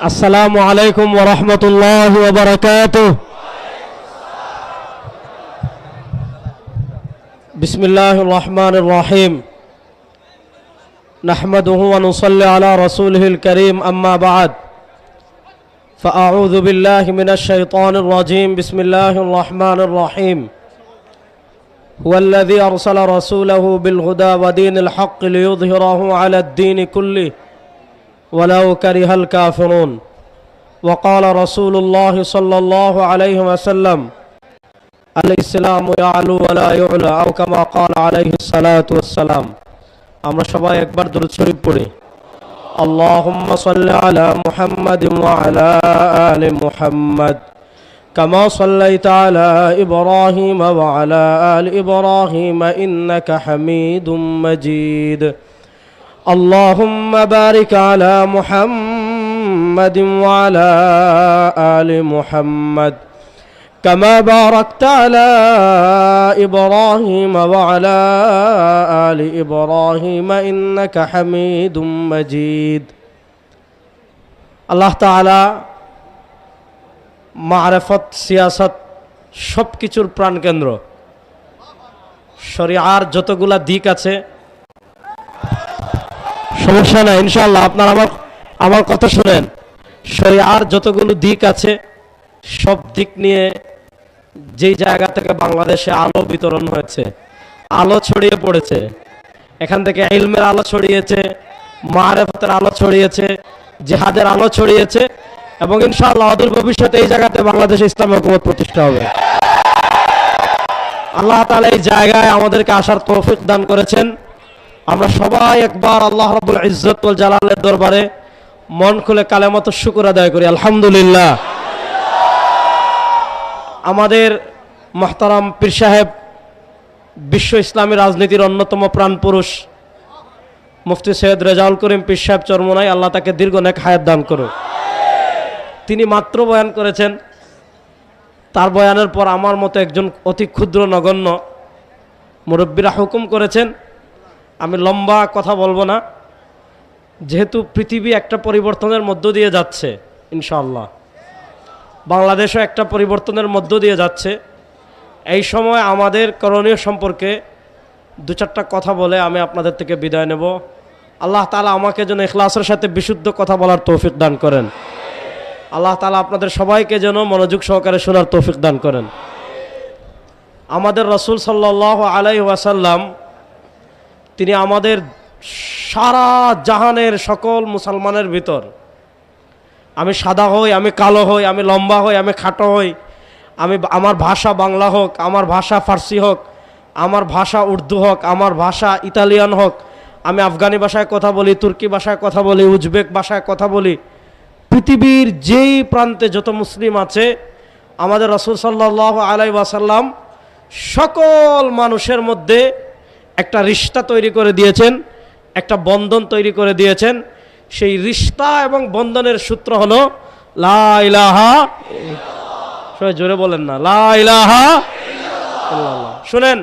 السلام عليكم ورحمة الله وبركاته. بسم الله الرحمن الرحيم. نحمده ونصلي على رسوله الكريم أما بعد. فأعوذ بالله من الشيطان الرجيم. بسم الله الرحمن الرحيم. هو الذي أرسل رسوله بالهدى ودين الحق ليظهره على الدين كله. ولو كره الكافرون وقال رسول الله صلى الله عليه وسلم الإسلام يعلو ولا يعلى أو كما قال عليه الصلاة والسلام আমরা সবাই একবার দরুদ শরীফ পড়ি اللهم صل على محمد وعلى آل محمد كما صليت على إبراهيم وعلى آل إبراهيم إنك حميد مجيد اللهم بارك على محمد وعلى آل محمد كما باركت على إبراهيم وعلى آل إبراهيم إنك حميد مجيد আল্লাহ তাআলা মারেফত সিয়াসত সব কিছুর প্রাণকেন্দ্র শরিয়ার যতগুলা দিক আছে সমস্যা নাই ইনশাল্লাহ আপনার আমার আমার কথা শুনেন। শরিয়ার যতগুলো দিক আছে, সব দিক নিয়ে যেই জায়গা থেকে বাংলাদেশে আলো বিতরণ হয়েছে, আলো ছড়িয়ে পড়েছে, এখান থেকে ইলমের আলো ছড়িয়েছে, মারেফতের আলো ছড়িয়েছে, জেহাদের আলো ছড়িয়েছে, এবং ইনশাআল্লাহ অদূর ভবিষ্যতে এই জায়গাতে বাংলাদেশে ইসলামী হুকুমত প্রতিষ্ঠা হবে। আল্লাহ তাআলা এই জায়গায় আমাদেরকে আসার তৌফিক দান করেছেন। আমরা সবাই একবার আল্লাহ রাব্বুল ইজ্জত ওয়াল জালালের দরবারে মন খুলে কালেমত শুকর আদায় করি, আলহামদুলিল্লাহ। আমাদের মহতারাম পীর সাহেব বিশ্ব ইসলামী রাজনীতির অন্যতম প্রাণ পুরুষ, মুফতি সৈয়দ রেজাউল করিম পীর সাহেব চরমনাই, আল্লাহ তাকে দীর্ঘ নেক হায়াত দান করুক। তিনি মাত্র বয়ান করেছেন, তার বয়ানের পর আমার মতো একজন অতি ক্ষুদ্র নগণ্য মুরব্বীরা হুকুম করেছেন আমি লম্বা কথা বলব না। যেহেতু পৃথিবী একটা পরিবর্তনের মধ্য দিয়ে যাচ্ছে ইনশাল্লাহ বাংলাদেশও একটা পরিবর্তনের মধ্য দিয়ে যাচ্ছে। এই সময় আমাদের করণীয় সম্পর্কে দু চারটা কথা বলে আমি আপনাদের থেকে বিদায় নেব। আল্লাহ তালা আমাকে যেন এখলাসের সাথে বিশুদ্ধ কথা বলার তৌফিক দান করেন। আল্লাহ তালা আপনাদের সবাইকে যেন মনোযোগ সহকারে শোনার তৌফিক দান করেন। আমাদের রসুল সাল্লাহ আলাই ওয়াসাল্লাম তিনি আমাদের সারা জাহানের সকল মুসলমানের ভিতর। আমি সাদা হই, আমি কালো হই, আমি লম্বা হই, আমি খাটো হই। আমি আমার ভাষা বাংলা হোক, আমার ভাষা ফার্সি হোক, আমার ভাষা উর্দু হোক, আমার ভাষা ইতালিয়ান হোক, আমি আফগানি ভাষায় কথা বলি, তুর্কি ভাষায় কথা বলি, উজবেক ভাষায় কথা বলি, পৃথিবীর যেই প্রান্তে যত মুসলিম আছে, আমাদের রসুল সাল্লাহ আলাই ওয়াসাল্লাম সকল মানুষের মধ্যে একটা রিস্তা তৈরি করে দিয়েছেন, একটা বন্ধন তৈরি করে দিয়েছেন। সেই রিস্তা এবং বন্ধনের সূত্র হলো, লা ইলাহা সবাই জোরে বলেন না, লা ইলাহা ইল্লাল্লাহ। শুনেন,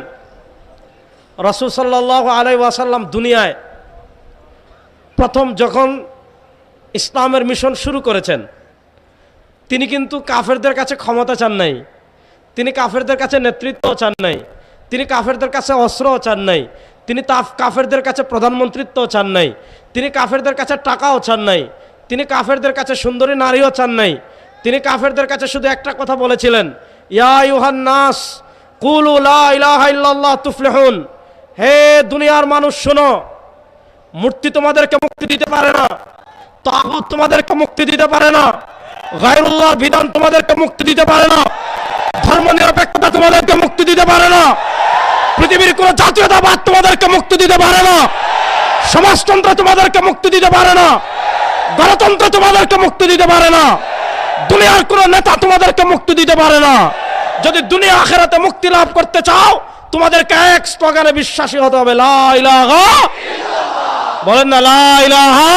রসুল সাল্লাহ আলাই ওয়াসাল্লাম দুনিয়ায় প্রথম যখন ইসলামের মিশন শুরু করেছেন, তিনি কিন্তু কাফেরদের কাছে ক্ষমতা চান নাই, তিনি কাফেরদের কাছে নেতৃত্ব চান নাই। তিনি কাফেরদের কাছে অস্ত্রও চান নাই। তিনি তাফ কাফেরদের কাছে প্রধানমন্ত্রিত্বও চান নাই। তিনি কাফেরদের কাছে টাকাও চান নাই। তিনি কাফেরদের কাছে সুন্দরী নারীও চান নাই। তিনি কাফেরদের কাছে শুধু একটা কথা বলেছিলেন, ইয়া ইউহান নাস তুফলিহুন। হে দুনিয়ার মানুষ, শোনো, মূর্তি তোমাদেরকে মুক্তি দিতে পারে না, তাগুত তোমাদেরকে মুক্তি দিতে পারে না, গায়রুল্লাহ বিধান তোমাদেরকে মুক্তি দিতে পারে না। ধর্ম নিরপেক্ষতা তোমাদেরকে মুক্তি দিতে পারে না। পৃথিবীর কোন জাতীয়তাবাদ তোমাদেরকে মুক্তি দিতে পারে না। সমাজতন্ত্র তোমাদেরকে মুক্তি দিতে পারে না। গণতন্ত্র তোমাদেরকে মুক্তি দিতে পারে না। দুনিয়ার কোন নেতা তোমাদেরকে মুক্তি দিতে পারে না। যদি দুনিয়া আখেরাতে মুক্তি লাভ করতে চাও, তোমাদেরকে এক স্লোগানে বিশ্বাসী হতে হবে, লা ইলাহা বলেন না, লা ইলাহা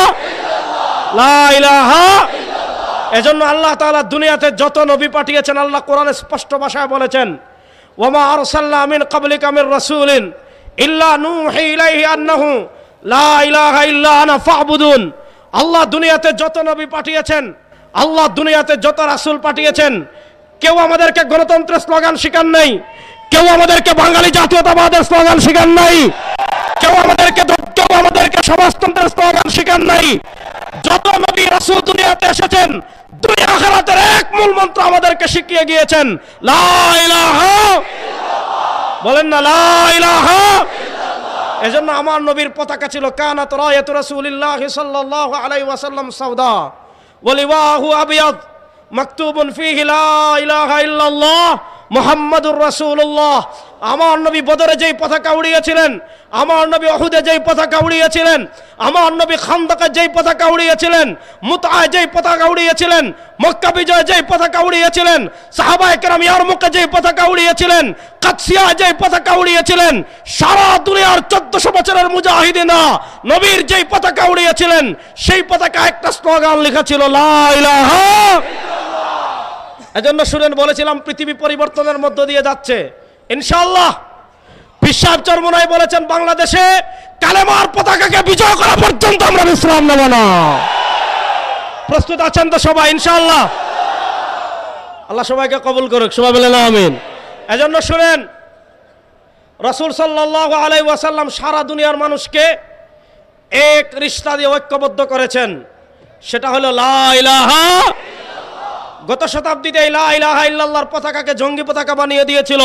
লা ইলাহা এজন্য আল্লাহ তাআলা দুনিয়াতে যত নবী পাঠিয়েছেন, আল্লাহ কোরআনে স্পষ্ট ভাষায় বলেছেন, ওমা আরসাল্লা মিন ক্বাবলিকা মির রাসূলিন ইল্লা নূহি ইলাইহি আন্নাহু লা ইলাহা ইল্লা আনা ফা'বুদুন। আল্লাহ দুনিয়াতে যত নবী পাঠিয়েছেন, আল্লাহ দুনিয়াতে যত রাসূল পাঠিয়েছেন, কেউ আমাদেরকে গণতন্ত্রের স্লোগান শিখান নাই, কেউ আমাদেরকে বাঙালি জাতীয়তাবাদের স্লোগান শিখান নাই, কেউ আমাদেরকে কেউ আমাদেরকে সমাজতন্ত্রের স্লোগান শিখান নাই। যত নবী রাসূল দুনিয়াতে এসেছেন দুই আখেরাতের এক মূল মন্ত্র আমাদেরকে শিখিয়ে গিয়েছেন। লা ইলাহা বলেন না, লা ইলাহা এজন্য আমার নবীর পতাকা ছিল, কানাত রায়াত রাসূলিল্লাহ সাল্লাল্লাহু আলাইহি ওয়াসাল্লাম সাউদা। ওয়ালিওয়াহু আবিয়াদ। মাকতুবুন ফীহি লা ইলাহা ইল্লাল্লাহ। মুহাম্মাদুর রাসূলুল্লাহ। আমার নবী বদরে যেই পতাকা উড়িয়েছিলেন, আমার নবী অহুদে যেই পতাকা উড়িয়েছিলেন, আমার নবী খান্দকে যেই পতাকা উড়িয়েছিলেন, মুতায় যেই পতাকা উড়িয়েছিলেন, মক্কা বিজয় যেই পতাকা উড়িয়েছিলেন সাহাবা একরাম ইয়ারমুকে যেই পতাকা উড়িয়েছিলেন কাদসিয়া যেই পতাকা উড়িয়েছিলেন, সারা দুনিয়ার চোদ্দশো বছরের মুজাহিদিনা নবীর যেই পতাকা উড়িয়েছিলেন, সেই পতাকা একটা স্লোগান লেখা ছিল, লা ইলাহা এজন্য শুনেন, বলেছিলাম, পৃথিবী পরিবর্তনের মধ্য দিয়ে যাচ্ছে। ইনশাআল্লাহ বিশ্বাস চর্মনায় বলেছেন, বাংলাদেশে কালেমার পতাকাকে বিজয় করা পর্যন্ত আমরা বিশ্রাম নেব না। প্রস্তুত আছেন তো সবাই, ইনশাআল্লাহ। আল্লাহ সবাইকে কবুল করুক, সবাই বলেন আমিন। এজন্য শুনেন, রসুল সাল্লাহ আলাই ওয়াসাল্লাম সারা দুনিয়ার মানুষকে এক রিস্তা দিয়ে ঐক্যবদ্ধ করেছেন। সেটা হলো, লা ইলাহা গত শতাব্দীতে পতাকাকে জঙ্গি পতাকা বানিয়ে দিয়েছিল।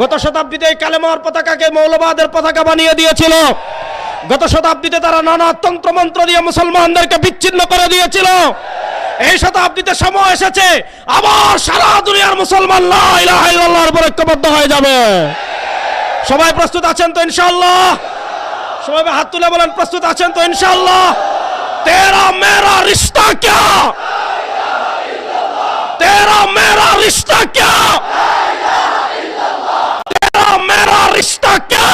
গত শতাব্দীতে কালেমার পতাকাকে মৌলবাদের পতাকা বানিয়ে দিয়েছিল। গত শতাব্দীতে তারা নানা তন্ত্র মন্ত্র দিয়ে মুসলমানদেরকে বিচ্ছিন্ন করে দিয়েছিল। এই শতাব্দীতে সময় এসেছে, আবার সারা দুনিয়ার মুসলমান ঐক্যবদ্ধ হয়ে যাবে। সবাই প্রস্তুত আছেন তো ইনশাল্লাহ সবাই হাত তুলে বলেন, প্রস্তুত আছেন তো ইনশাল্লাহ তেরা মেরা রিস্তা क्या तेरा मेरा रिश्ता क्या तेरा मेरा रिश्ता क्या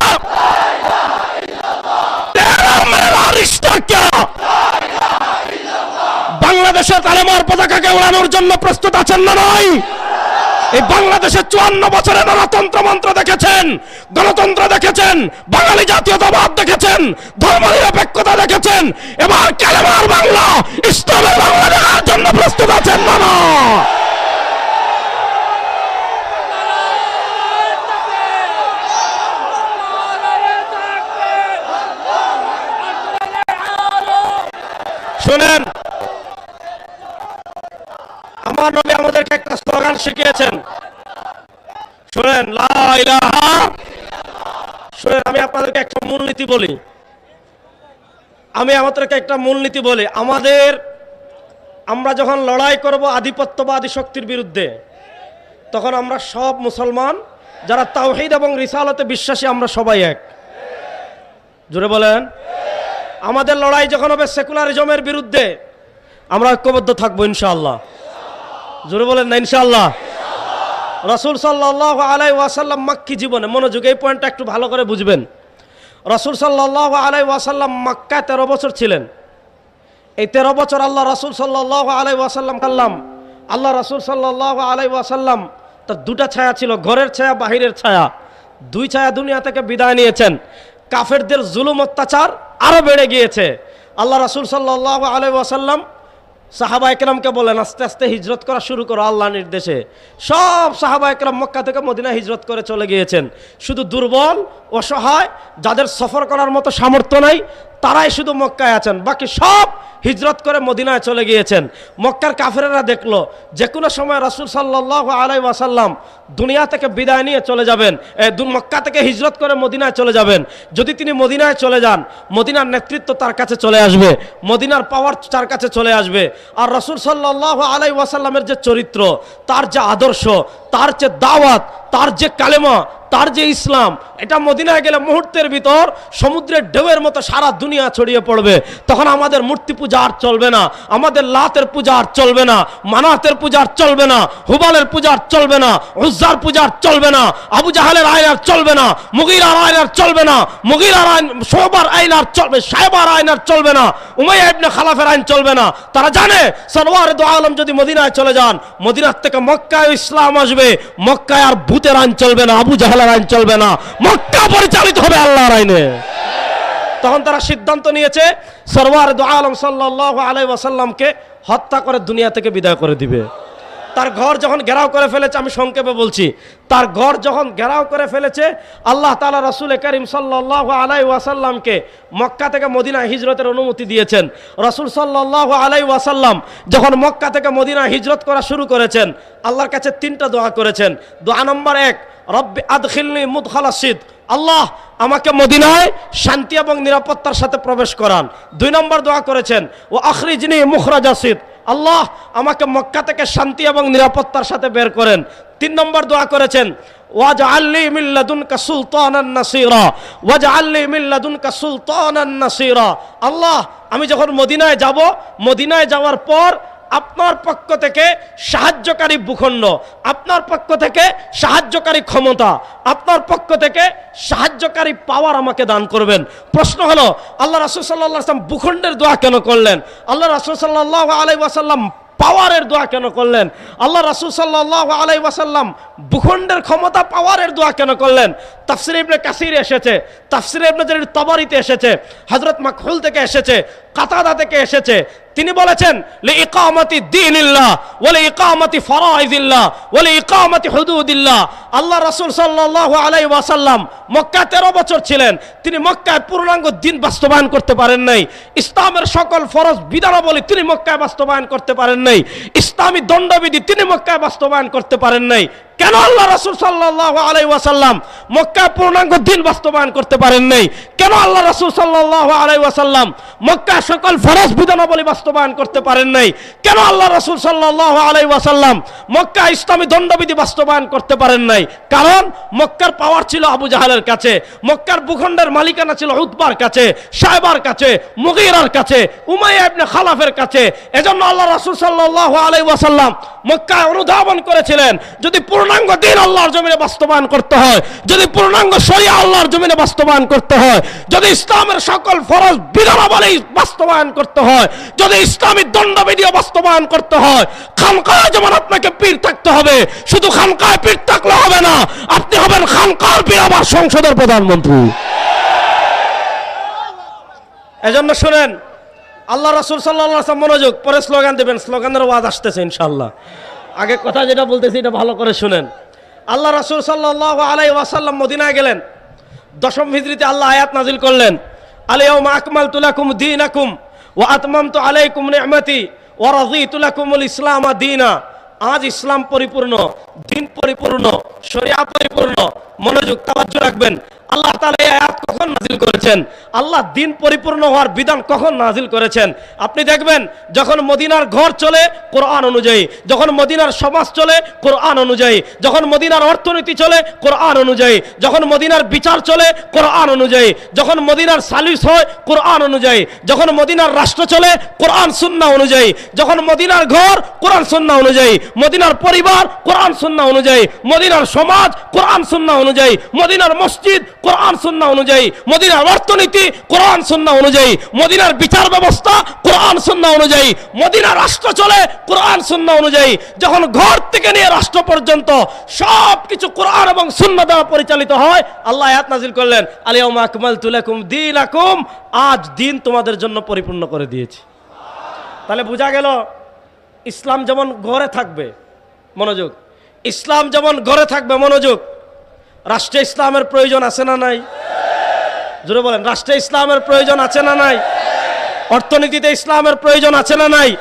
तेरा मेरा रिश्ता क्या বাংলাদেশের তালেমার পতাকাকে উড়ানোর জন্য প্রস্তুত আছেন না নয় এই বাংলাদেশের চুয়ান্ন বছরে নানা তন্ত্রমন্ত্র দেখেছেন, গণতন্ত্র দেখেছেন, বাঙালি জাতীয়তাবাদ দেখেছেন, ধর্ম নিরপেক্ষতা দেখেছেন, এবার কালেমার বাংলা, ইসলামের বাংলা দেখার জন্য প্রস্তুত আছেন না আমার নবী আমাদেরকে একটা স্লোগান শিখিয়েছেন। শুনেন শুনেন, আমি আপনাদেরকে একটা মূলনীতি বলি। আমি আমাদেরকে একটা মূলনীতি বলি। আমাদের, আমরা যখন লড়াই করব আধিপত্যবাদী শক্তির বিরুদ্ধে, তখন আমরা সব মুসলমান, যারা তাওহিদ এবং রিসালতে বিশ্বাসী, আমরা সবাই এক। জোরে বলেন। আমাদের লড়াই যখন হবে সেকুলারিজমের বিরুদ্ধে, আমরা ঐক্যবদ্ধ থাকব ইনশাআল্লাহ। জোরে বলেন না, ইনশাআল্লাহ। রসুল সাল্লাহ আলাই ওয়াসাল্লাম মাক্কি জীবনে, মনোযোগ, এই পয়েন্টটা একটু ভালো করে বুঝবেন। রসুল সাল্লাহ আলাই ওয়াসাল্লাম মাক্কায় তেরো বছর ছিলেন। এই তেরো বছর আল্লাহ রসুল সাল্লাহ আলাই ওয়াসাল্লাম কাল্লাম, আল্লাহ রসুল সাল্লাহ আলাই ওয়াসাল্লাম তার দুটা ছায়া ছিল, ঘরের ছায়া, বাহিরের ছায়া। দুই ছায়া দুনিয়া থেকে বিদায় নিয়েছেন। কাফেরদের জুলুম অত্যাচার আরও বেড়ে গিয়েছে। আল্লাহ রসুল সাল্লাহ আলাই ওয়াসাল্লাম সাহাবা একরামকে বলেন, আস্তে আস্তে হিজরত করা শুরু করো আল্লাহ নির্দেশে। সব সাহাবা একরাম মক্কা থেকে মদিনা হিজরত করে চলে গিয়েছেন। শুধু দুর্বল, অসহায়, যাদের সফর করার মতো সামর্থ্য নাই তারাই শুধু মক্কায় আছেন। বাকি সব হিজরত করে মদিনায় চলে গিয়েছেন। মক্কার কাফেরেরা দেখল, যে কোনো সময় রাসুল সাল্লাহ আলাই ওয়াসাল্লাম দুনিয়া থেকে বিদায় নিয়ে চলে যাবেন মক্কা থেকে হিজরত করে মদিনায় চলে যাবেন। যদি তিনি মদিনায় চলে যান, মদিনার নেতৃত্ব তার কাছে চলে আসবে, মদিনার পাওয়ার তার কাছে চলে আসবে। আর রসুল সাল্লাহ আলাই ওয়াসাল্লামের যে চরিত্র, তার যে আদর্শ, তার যে দাওয়াত, তার যে কালেমা তার যে ইসলাম, এটা মদিনায় গেলে মুহূর্তের ভিতর সমুদ্রের ঢেউয়ের মতো সারা দুনিয়া ছড়িয়ে পড়বে। তখন আমাদের মূর্তি পূজা আর চলবে না, আমাদের লাতের পূজা আর চলবে না, মানাতের পূজা আর চলবে না, হুবালের পূজা আর চলবে না, উজ্জার পূজা আর চলবে না, আবু জাহালের আইন আর চলবে না, মুগিরার আইন আর চলবে না, মুগিরার আইন সোবার আইন আর চলবে, সাহেবার আইন আর চলবে না, উমাইয়া ইবনে খালাফের আইন চলবে না। তারা জানে সরওয়ার দো আলম যদি মদিনায় চলে যান, মদিনার থেকে মক্কায় ইসলাম আসবে, মক্কায় আর ভূতের আইন চলবে না, আবু জাহালের আইন চলবে না। মক্কা পরিচালিত হবে আল্লাহর আইনে। তখন তারা সিদ্ধান্ত নিয়েছে, সরওয়ার দো আলম সাল্লাহ আলাই ওয়াসাল্লামকে হত্যা করে দুনিয়া থেকে বিদায় করে দিবে। তার ঘর যখন ঘেরাও করে ফেলেছে, আমি সংক্ষেপে বলছি, তার ঘর যখন ঘেরাও করে ফেলেছে, আল্লাহ তালা রসুল করিম সাল্লাহ আলাই ওয়াসাল্লামকে মক্কা থেকে মদিনা হিজরতের অনুমতি দিয়েছেন। রসুল সাল্লাহ আলাই ওয়াসাল্লাম যখন মক্কা থেকে মদিনা হিজরত করা শুরু করেছেন, আল্লাহর কাছে তিনটা দোয়া করেছেন। দোয়া নম্বর এক রব্বি আদখিলনি মুদখালাসিদ আল্লাহ আমাকে মদিনায় শান্তি এবং নিরাপত্তার সাথে প্রবেশ করান। দুই নম্বর দোয়া করেছেন ও আখরিজনি মুখরাজাসিদ আল্লাহ আমাকে মক্কা থেকে শান্তি এবং নিরাপত্তার সাথে বের করেন। তিন নম্বর দোয়া করেছেন ওয়াজ আল্লি মিল্লাদুনকা সুলতানান নাসিরা। ওয়াজ আল্লি মিল্লাদুনকা সুলতানান নাসিরা। আল্লাহ, আমি যখন মদিনায় যাব, মদিনায় যাওয়ার পর আপনার পক্ষ থেকে সাহায্যকারী ভূখণ্ড, আপনার পক্ষ থেকে সাহায্যকারী ক্ষমতা, আপনার পক্ষ থেকে সাহায্যকারী পাওয়ার আমাকে দান করবেন। প্রশ্ন হলো, আল্লাহ রাসুল সাল্লাহ আসলাম ভূখণ্ডের দোয়া কেন করলেন? আল্লাহ রাসুল সাল্লাহ আলাই ওয়াসাল্লাম পাওয়ারের দোয়া কেন করলেন? আল্লাহ রাসুল সাল্লাহ আলাই ওয়াসাল্লাম ভূখণ্ডের ক্ষমতা পাওয়ারের দোয়া কেন করলেন? তাফসির ইবনে কাসির এসেছে, তাফসির ইবনে জারির তবারিতে এসেছে হজরত মাকহুল থেকে এসেছে, কাতাদা থেকে এসেছে তিনি বলেছেন লি ইকামতি দীনিল্লাহ ওয়ালি ইকামতি ফরাইদিল্লাহ ওয়ালি ইকামতি হুদুদিল্লাহ। আল্লাহ রাসূল সাল্লাল্লাহু আলাইহি ওয়াসাল্লাম মক্কা 13 বছর ছিলেন। তিনি মক্কায় পূর্ণাঙ্গ দিন বাস্তবায়ন করতে পারেন নাই। ইসলামের সকল ফরজ বিধানাবলী তিনি মক্কায় বাস্তবায়ন করতে পারেন নাই। ইসলামী দণ্ডবিধি তিনি মক্কায় বাস্তবায়ন করতে পারেন নাই। কেন আল্লাহ রাসূল সাল্লাল্লাহু আলাইহি ওয়াসাল্লাম মক্কা পূর্ণাঙ্গ দিন বাস্তবায়ন করতে পারেন নাই? কেন আল্লাহ রাসূল সাল্লাল্লাহু আলাইহি ওয়াসাল্লাম মক্কা সকল ফরজ বিধানাবলী বাস্তবায়ন করতে পারেন নাই? কেন আল্লাহ রাসূল সাল্লাল্লাহু আলাইহি ওয়াসাল্লাম মক্কা ইসলামী দণ্ডবিধি বাস্তবায়ন করতে পারেন নাই? কারণ মক্কার পাওয়ার ছিল আবু জাহালের কাছে, মক্কার ভূখণ্ডের মালিকানা ছিল উতবার কাছে সাহেবার কাছে, মুগীরার কাছে, উমাইয়া ইবনে খালাফের কাছে। এজন্য আল্লাহ রাসূল সাল্লাল্লাহু আলাইহি ওয়াসাল্লাম মক্কায় অনুধাবন করেছিলেন, যদি পূর্ণাঙ্গ দিন আল্লাহর জমিনে বাস্তবায়ন করতে হয়। যদি পূর্ণাঙ্গ শরিয়া আল্লাহর জমিনে বাস্তবায়ন করতে হয়, যদি ইসলামের সকল ফরজ বিধানাবলী বাস্তবায়ন করতে হয়, যদি ইসলামী দণ্ডবিধিও বাস্তবায়ন করতে হয়, খানকায় যেমন আপনাকে পীর থাকতে হবে, শুধু খানকায় পীর থাকলে হবে না, আপনি হবেন খানকার পীর আবার সংসদের প্রধানমন্ত্রী। এজন্য শুনেন, আল্লাহ রাসুল সাল্লাহ মনোযোগ, পরে স্লোগান দেবেন, স্লোগানের ওয়াজ আসতেছে ইনশাল্লাহ আগে কথা যেটা বলতেছি, এটা ভালো করে শুনেন। আল্লাহ রাসুল সাল্লাহ আলাই ওয়াসাল্লাম মদিনায় গেলেন। দশম হিজড়িতে আল্লাহ আয়াত নাজিল করলেন। আলিয়াউমা আকমাল তুলাকুম দিন আকুম ও আতমাম তো আলাইকুম নেহমতি ও রাজি তুলাকুমুল ইসলাম দিনা। আজ ইসলাম পরিপূর্ণ, দিন পরিপূর্ণ, শরিয়া পরিপূর্ণ। মনোযোগ তাওয়াজ্জু রাখবেন। আল্লাহ তাআলা এই আয়াত কখন নাজিল করেছেন? আল্লাহ দিন পরিপূর্ণ হওয়ার বিধান কখন নাজিল করেছেন? আপনি দেখবেন, যখন মদিনার ঘর চলে, কোরআন অনুযায়ী। যখন মদিনার সমাজ চলে, কোরআন অনুযায়ী। যখন মদিনার অর্থনীতি চলে, কোরআন অনুযায়ী। যখন মদিনার বিচার চলে, কোরআন অনুযায়ী। যখন মদিনার সালিস হয়, কোরআন অনুযায়ী। যখন মদিনার রাষ্ট্র চলে, কোরআন সুন্নাহ অনুযায়ী। যখন মদিনার ঘর, কোরআন সুন্নাহ অনুযায়ী। মদিনার পরিবার, কোরআন সুন্নাহ অনুযায়ী। মদিনার সমাজ, কোরআন সুন্নাহ অনুযায়ী। মদিনার মসজিদ কোরআন, সুন্নাহ অনুযায়ী মদিনার অর্থনীতি, কোরআন, সুন্নাহ অনুযায়ী মদিনার বিচার ব্যবস্থা, কোরআন, সুন্নাহ অনুযায়ী মদিনার রাষ্ট্র চলে, কোরআন, সুন্নাহ অনুযায়ী যখন ঘর থেকে নিয়ে রাষ্ট্র পর্যন্ত সব কিছু কোরআন এবং সুন্নাহ দ্বারা পরিচালিত হয়, আল্লাহ আয়াত নাজিল করলেন আলিয়াউমা আকমালতু লাকুম দীনাকুম আজ দিন তোমাদের জন্য পরিপূর্ণ করে দিয়েছি। তাহলে বোঝা গেল, ইসলাম যেমন ঘরে থাকবে, মনোযোগ। ইসলাম যেমন ঘরে থাকবে, মনোযোগ। রাষ্ট্রে ইসলামের প্রয়োজন আছে না নাই? জোরে বলেন, রাষ্ট্রে ইসলামের প্রয়োজন আছে না নাই? অর্থনীতিতে ইসলামের প্রয়োজন আছে না নাই?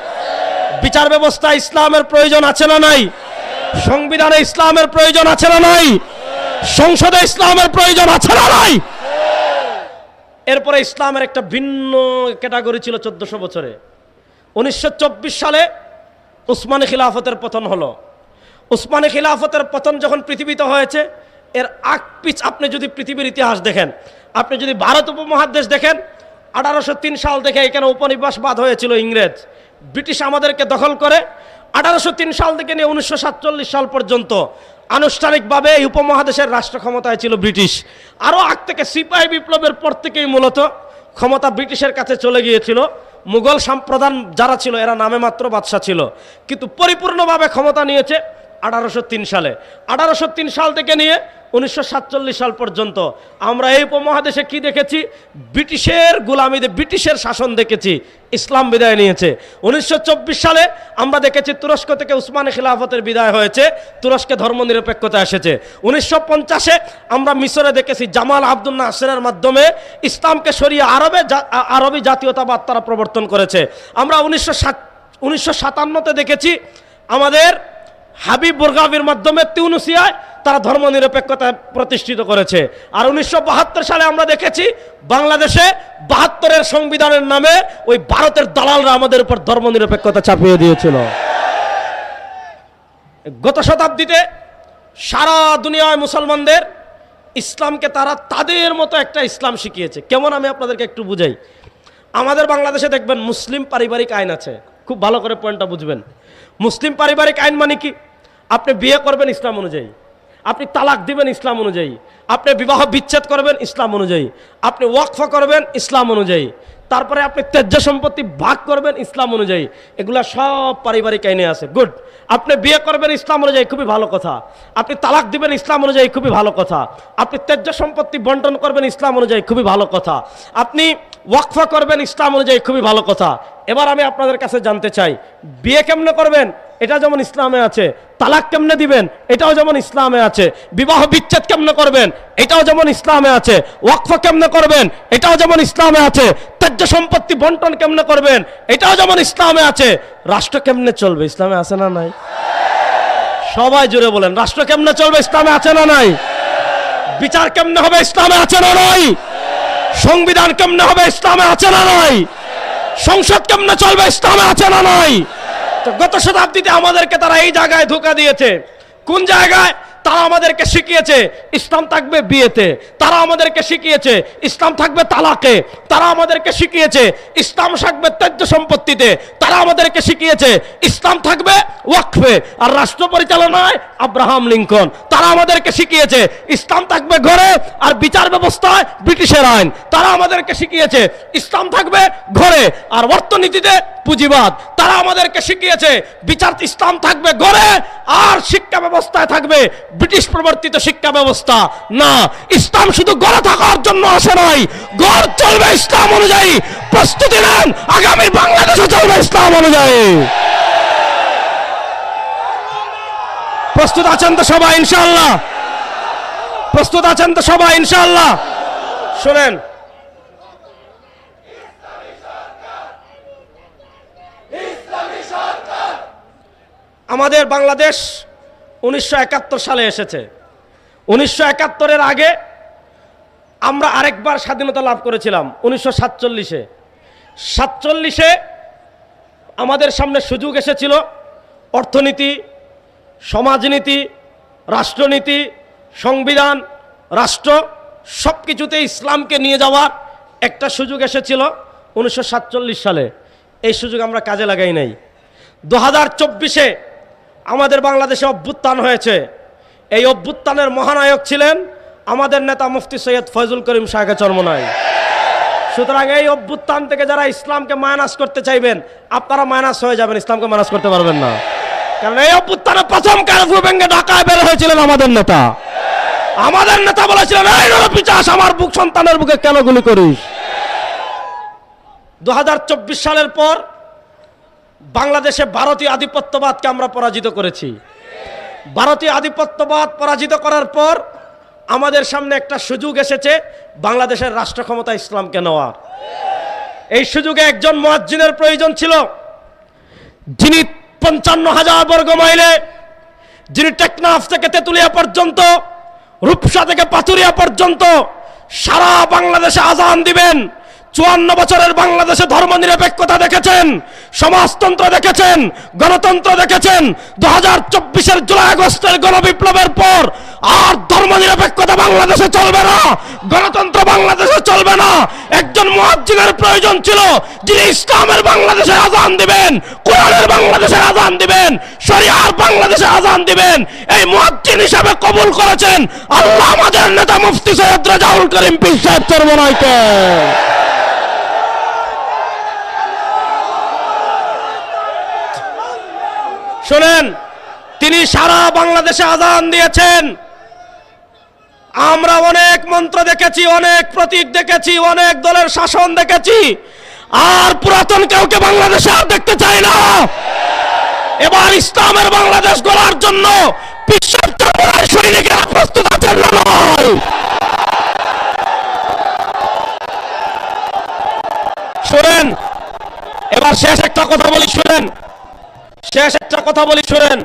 বিচার ব্যবস্থা ইসলামের প্রয়োজন আছে না নাই? সংবিধানে ইসলামের প্রয়োজন আছে না নাই? সংসদে ইসলামের প্রয়োজন আছে না নাই? এরপরে ইসলামের একটা ভিন্ন ক্যাটাগরি ছিল চোদ্দশো বছরে। উনিশশো চব্বিশ সালে উসমানী খিলাফতের পতন হলো। উসমানী খিলাফতের পতন যখন পৃথিবীতে হয়েছে এর আগ পিছ আপনি যদি পৃথিবীর ইতিহাস দেখেন, আপনি যদি ভারত উপমহাদেশ দেখেন, আঠারোশো তিন সাল থেকে এখানে উপনিবাসবাদ হয়েছিল ইংরেজ। ব্রিটিশ আমাদেরকে দখল করে আঠারোশো তিন সাল থেকে নিয়ে উনিশশো সাতচল্লিশ সাল পর্যন্ত আনুষ্ঠানিকভাবে এই উপমহাদেশের রাষ্ট্র ক্ষমতায় ছিল ব্রিটিশ। আরও আগ থেকে সিপাহী বিপ্লবের পর থেকেই মূলত ক্ষমতা ব্রিটিশের কাছে চলে গিয়েছিল। মুঘল সম্প্রদান যারা ছিল, এরা নামে মাত্র বাদশাহ ছিল। কিন্তু পরিপূর্ণভাবে ক্ষমতা নিয়েছে আঠারোশো তিন সালে। আঠারোশো তিন সাল থেকে নিয়ে উনিশশো সাতচল্লিশ সাল পর্যন্ত আমরা এই উপমহাদেশে কি দেখেছি? ব্রিটিশের গোলামিতে ব্রিটিশের শাসন দেখেছি, ইসলাম বিদায় নিয়েছে। উনিশশো চব্বিশ সালে আমরা দেখেছি তুরস্ক থেকে উসমানী খিলাফতের বিদায় হয়েছে, তুরস্কে ধর্মনিরপেক্ষতা এসেছে। উনিশশো পঞ্চাশে আমরা মিশরে দেখেছি জামাল আব্দুল নাসেরের মাধ্যমে ইসলামকে সরিয়ে আরবে আরবি জাতীয়তাবাদ তারা প্রবর্তন করেছে। আমরা উনিশশো উনিশশো সাতান্নতে দেখেছি আমাদের হাবিব বুরগাবির মাধ্যমে তিউনুসিয়ায় তারা ধর্মনিরপেক্ষতা প্রতিষ্ঠিত করেছে। আর উনিশশো বাহাত্তর সালে আমরা দেখেছি বাংলাদেশে বাহাত্তরের সংবিধানের নামে ওই ভারতের দালালরা আমাদের উপর ধর্মনিরপেক্ষতা চাপিয়ে দিয়েছিল। গত শতাব্দীতে সারা দুনিয়ায় মুসলমানদের ইসলামকে তারা তাদের মতো একটা ইসলাম শিখিয়েছে। কেমন আমি আপনাদেরকে একটু বুঝাই। আমাদের বাংলাদেশে দেখবেন মুসলিম পারিবারিক আইন আছে। খুব ভালো করে পয়েন্টটা বুঝবেন। মুসলিম পারিবারিক আইন মানে কি? আপনি বিয়ে করবেন ইসলাম অনুযায়ী। আপনি তালাক দিবেন ইসলাম অনুযায়ী। আপনি বিবাহ বিচ্ছেদ করবেন ইসলাম অনুযায়ী। আপনি ওয়াকফা করবেন ইসলাম অনুযায়ী। তারপরে আপনি তেজ্য সম্পত্তি ভাগ করবেন ইসলাম অনুযায়ী। এগুলা সব পারিবারিক আইনে আছে। গুড আপনি বিয়ে করবেন ইসলাম অনুযায়ী, খুবই ভালো কথা। আপনি তালাক দিবেন ইসলাম অনুযায়ী, খুবই ভালো কথা। আপনি তেজ্য সম্পত্তি বন্টন করবেন ইসলাম অনুযায়ী, খুবই ভালো কথা। আপনি ওয়াকফা করবেন ইসলাম অনুযায়ী, খুবই ভালো কথা। এবার আমি আপনাদের কাছে জানতে চাই, বিয়ে কেমনে করবেন? এটা যেমন ইসলামে আছে, তালাক কেমনে দিবেন? এটাও যেমন ইসলামে আছে। বিবাহ বিচ্ছেদ কেমনে করবেন? এটাও যেমন ইসলামে আছে। ওয়াকফা কেমনে করবেন? এটাও যেমন ইসলামে আছে। ত্যায্য সম্পত্তি বন্টন কেমনে করবেন? এটাও যেমন ইসলামে আছে। রাষ্ট্র কেমনে চলবে? ইসলামে আছে না নাই? সবাই জুড়ে বলেন, রাষ্ট্র কেমনে চলবে? ইসলামে আছে না নাই? বিচার কেমনে হবে? ইসলামে আছে না নাই? সংবিধান কেমনে হবে? ইসলামে আছে না নাই? সংসদ কেমনে চলবে? ইসলামে আছে না নাই? তো গত শতাব্দীতে আমাদেরকে তারা এই জায়গায় ধোকা দিয়েছে। কোন জায়গায়? তারা আমাদেরকে শিখিয়েছে, ইসলাম থাকবে বিয়েতে। তারা আমাদেরকে শিখিয়েছে, ইসলাম থাকবে তালাকে। তারা আমাদেরকে শিখিয়েছে, ইসলাম থাকবে ত্যায্য সম্পত্তিতে। তারা আমাদেরকে শিখিয়েছে, ইসলাম থাকবে ওয়াকফে। আর রাষ্ট্র পরিচালনায় আব্রাহাম লিঙ্কন। তারা আমাদেরকে শিখিয়েছে, ইসলাম থাকবে ঘরে আর বিচার ব্যবস্থায় ব্রিটিশের আইন। তারা আমাদেরকে শিখিয়েছে, ইসলাম থাকবে ঘরে আর অর্থনীতিতে পুঁজিবাদ। তারা আমাদেরকে শিখিয়েছে, বিচার ইসলাম থাকবে ঘরে আর শিক্ষা ব্যবস্থায় থাকবে ব্রিটিশ প্রবর্তিত শিক্ষা ব্যবস্থা। না, ইসলাম শুধু গড়ে থাকার জন্য আসে নাই। গড় চলবে ইসলাম অনুযায়ী। প্রস্তুতি নেন, আগামী বাংলাদেশে চলবে ইসলাম অনুযায়ী। প্রস্তুত আছেন তো সবাই ইনশাল্লাহ প্রস্তুত আছেন তো সবাই ইনশাল্লাহ শোনেন। আমাদের বাংলাদেশ উনিশশো একাত্তর সালে এসেছে। উনিশশো একাত্তরের আগে আমরা আরেকবার স্বাধীনতা লাভ করেছিলাম, উনিশশো সাতচল্লিশে। সাতচল্লিশে আমাদের সামনে সুযোগ এসেছিল, অর্থনীতি, সমাজনীতি, রাষ্ট্রনীতি, সংবিধান, রাষ্ট্র সব কিছুতে ইসলামকে নিয়ে যাওয়ার একটা সুযোগ এসেছিল উনিশশো সাতচল্লিশ সালে। এই সুযোগ আমরা কাজে লাগাই নাই। দু হাজার চব্বিশে আমাদের বাংলাদেশে অভ্যুত্থান হয়েছে। এই অভ্যুত্থানের মহানায়ক ছিলেন আমাদের নেতা মুফতি সৈয়দ ফয়জুল করিম শাহকে চরমনাই। সুতরাং এই অভ্যুত্থান থেকে যারা ইসলামকে মায়নাস করতে চাইবেন, আপনারা মাইনাস হয়ে যাবেন, ইসলামকে মাইনাস করতে পারবেন না। কারণ এই অভ্যুত্থানে প্রথম কারফু ভেঙে ঢাকায় বের হয়েছিলেন আমাদের নেতা। আমাদের নেতা বলেছিলেন, এই পিচাস, আমার বুক সন্তানের বুকে কেন গুলি করিস? দু হাজার চব্বিশ সালের পর বাংলাদেশে ভারতীয় আধিপত্যবাদকে আমরা পরাজিত করেছি। ভারতীয় আধিপত্যবাদ পরাজিত করার পর আমাদের সামনে একটা সুযোগ এসেছে বাংলাদেশের রাষ্ট্র ক্ষমতা ইসলামকে নেওয়ার। এই সুযোগে একজন মুয়াজ্জিনের প্রয়োজন ছিল। যিনি পঞ্চান্ন হাজার বর্গ মাইলে, যিনি টেকনাফ থেকে তেতুলিয়া পর্যন্ত, রূপসা থেকে পাথুরিয়া পর্যন্ত সারা বাংলাদেশে আজান দিবেন। চুয়ান্ন বছরের বাংলাদেশে ধর্ম নিরপেক্ষতা দেখেছেন, সমাজতন্ত্র দেখেছেন, গণতন্ত্র দেখেছেন, দু হাজার চব্বিশের জুলাই আগস্টের গণবিপ্লবের পর আর ধর্ম নিরপেক্ষতা বাংলাদেশে চলবে না, গণতন্ত্র বাংলাদেশে চলবে না। একজন মুয়াজ্জিনের প্রয়োজন ছিল যিনি ইসলামের বাংলাদেশে আজান দিবেন, কোরআনের বাংলাদেশে আজান দিবেন, শরিয়ার বাংলাদেশে আজান দিবেন। এই মুয়াজ্জিন হিসাবে কবুল করেছেন আল্লাহ আমাদের নেতা মুফতি সৈয়দ রাজাউল করিম পীর সাহেব চরমনাইকে শোনেন, তিনি সারা বাংলাদেশে আজান দিয়েছেন। আমরা অনেক মন্ত্র দেখেছি, অনেক প্রতীক দেখেছি, অনেক দলের শাসন দেখেছি। আর পুরাতন কাউকে বাংলাদেশে আর দেখতে চাই না। এবার ইসলামের বাংলাদেশ গড়ার জন্য প্রস্তুত আছেন না শোনেন, এবার শেষ একটা কথা বলি, শুনেন। শেষ একটা কথা বলি, শুনেন।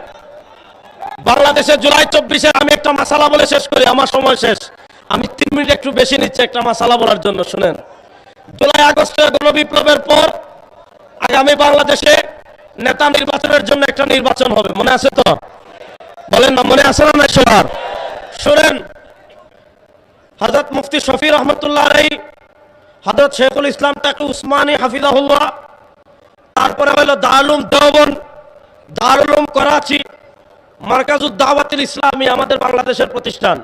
বাংলাদেশের জুলাই চব্বিশের আমি একটা মাসালা বলে শেষ করি, আমার সময় শেষ। আমি তিন মিনিট একটু বেশি নিচ্ছি একটা মাসালা বলার জন্য, শুনেন। জুলাই আগস্টের গণবিপ্লবের পর আগামী বাংলাদেশে নেতা নির্বাচনের জন্য একটা নির্বাচন হবে, মনে আছে তো? বলেন না, মনে আছে না সবার শুনেন হজরত মুফতি শফি রহমতুল্লাহ আলাই হজরত শেখুল ইসলাম তাকে উসমানী হাফিজাহুল্লাহ, তারপরে হলো দারুলুম দেওবন দারুলুম করাচি মার্কাজুদ দাওয়াতুল ইসলামী, আমাদের বাংলাদেশের প্রতিষ্ঠান।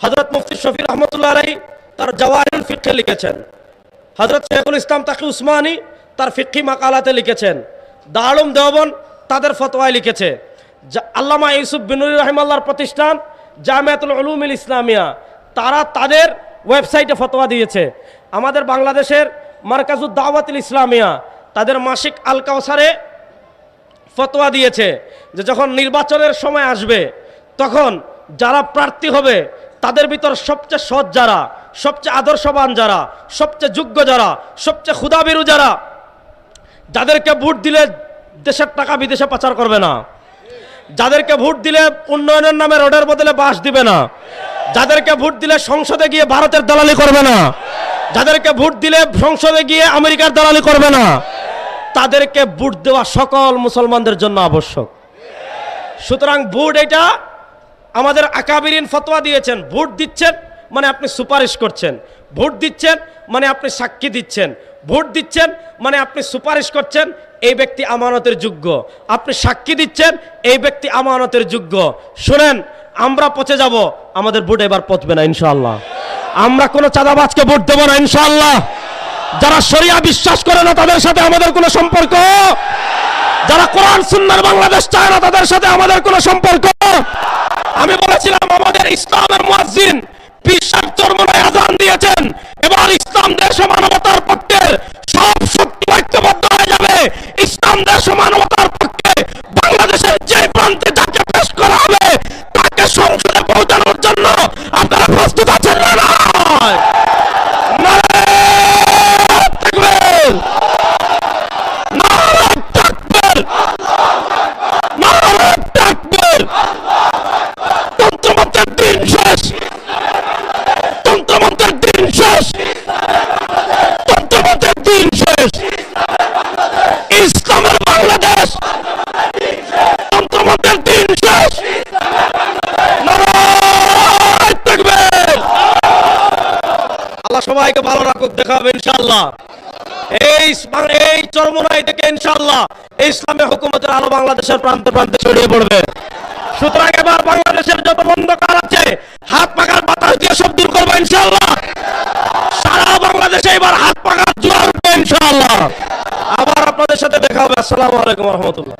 হজরত মুফতি শফি রহমতুল্লাহ আলাই তার জওয়াহিরুল ফিকহে লিখেছেন। হজরত শেখুল ইসলাম তাকে উসমানী তার ফিক্কি মাকালাতে লিখেছেন। দারুম দেওবন তাদের ফতোয়ায় লিখেছে। আল্লামা ইউসুফ বিনুর রহিমাল্লাহর প্রতিষ্ঠান জামিয়াতুল উলুমিল ইসলামিয়া, তারা তাদের ওয়েবসাইটে ফতোয়া দিয়েছে। আমাদের বাংলাদেশের মার্কাজুদ দাওয়াতুল ইসলামিয়া, তাদের মাসিক আল কাউসারে ফতোয়া দিয়েছে যে যখন নির্বাচনের সময় আসবে, তখন যারা প্রার্থী হবে, তাদের ভিতর সবচেয়ে সৎ যারা, সবচেয়ে আদর্শবান যারা, সবচেয়ে যোগ্য যারা, সবচেয়ে ক্ষুদাবিরু যারা, যাদেরকে ভোট দিলে দেশের টাকা বিদেশে পাচার করবে না। যাদেরকে ভোট দিলে উন্নয়নের নামে রোডের বদলে বাস দিবে না। যাদেরকে ভোট দিলে সংসদে গিয়ে ভারতের দালালি করবে না। যাদেরকে ভোট দিলে সংসদে গিয়ে আমেরিকার দালালি করবে না। তাদেরকে ভোট দেওয়া সকল মুসলমানদের জন্য আবশ্যক। সুতরাং ভোট এটা আমাদের আকাবিরিন ফতোয়া দিয়েছেন ভোট দিচ্ছেন মানে আপনি সুপারিশ করছেন। ভোট দিচ্ছেন মানে আপনি সাক্ষী দিচ্ছেন। ভোট দিচ্ছেন মানে আপনি সুপারিশ করছেন, এই ব্যক্তি আমানতের যোগ্য। আপনি সাক্ষী দিচ্ছেন, এই ব্যক্তি আমানতের যোগ্য। শুনেন, আমরা পচে যাব, আমাদের ভোট এবার পচবে না ইনশাল্লাহ আমরা কোনো চাঁদাবাজকে ভোট দেবো না ইনশাআল্লাহ। যারা শরিয়া বিশ্বাস করে না, তাদের সাথে আমাদের কোনো সম্পর্ক? যারা কোরআন সুন্নার বাংলাদেশ চায় না, তাদের সাথে আমাদের কোনো সম্পর্ক? আমি বলেছিলাম, আমাদের ইসলামের মুয়াজ্জিন বিশ্বাস চর্মনায় আজান দিয়েছেন, এবার ইসলাম দেশ মানবতার পক্ষে সব শক্তি ঐক্যবদ্ধ হয়ে যাবে। ইসলাম দেশ মানবতার পক্ষে বাংলাদেশের যে প্রান্তে যাকে পেশ করা হবে, তাকে সংসদে পৌঁছানোর জন্য আপনারা প্রস্তুত আছেন না নয়? নারায়ে তাকবীর! নারায়ে তাকবীর! নারায়ে তাকবীর! তন্ত্রমন্ত্রের দিন শেষ তন্ত্রমন্ত্রের দিন শেষ তন্ত্রমন্ত্রের দিন শেষ ইসলামের বাংলাদেশ তন্ত্রমন্ত্রের দিন শেষ নারায়ে তাকবীর! আল্লাহ সবাইকে ভালো রাখুক দেখা হবে ইনশাআল্লাহ। এই এই চরমনাই থেকে ইনশাআল্লাহ এই ইসলামী হুকুমতের আলো বাংলাদেশের প্রান্তে প্রান্তে ছড়িয়ে পড়বে। সুতরাং এবার বাংলাদেশের যত বন্ধকার আছে, হাত পাকার বাতাস দিয়ে সব দূর করব ইনশাল্লাহ সারা বাংলাদেশে এবার হাত পাকার জোয়ার উঠবে ইনশাআল্লাহ। আবার আপনাদের সাথে দেখা হবে। আসসালামু আলাইকুম রহমতুল্লাহ।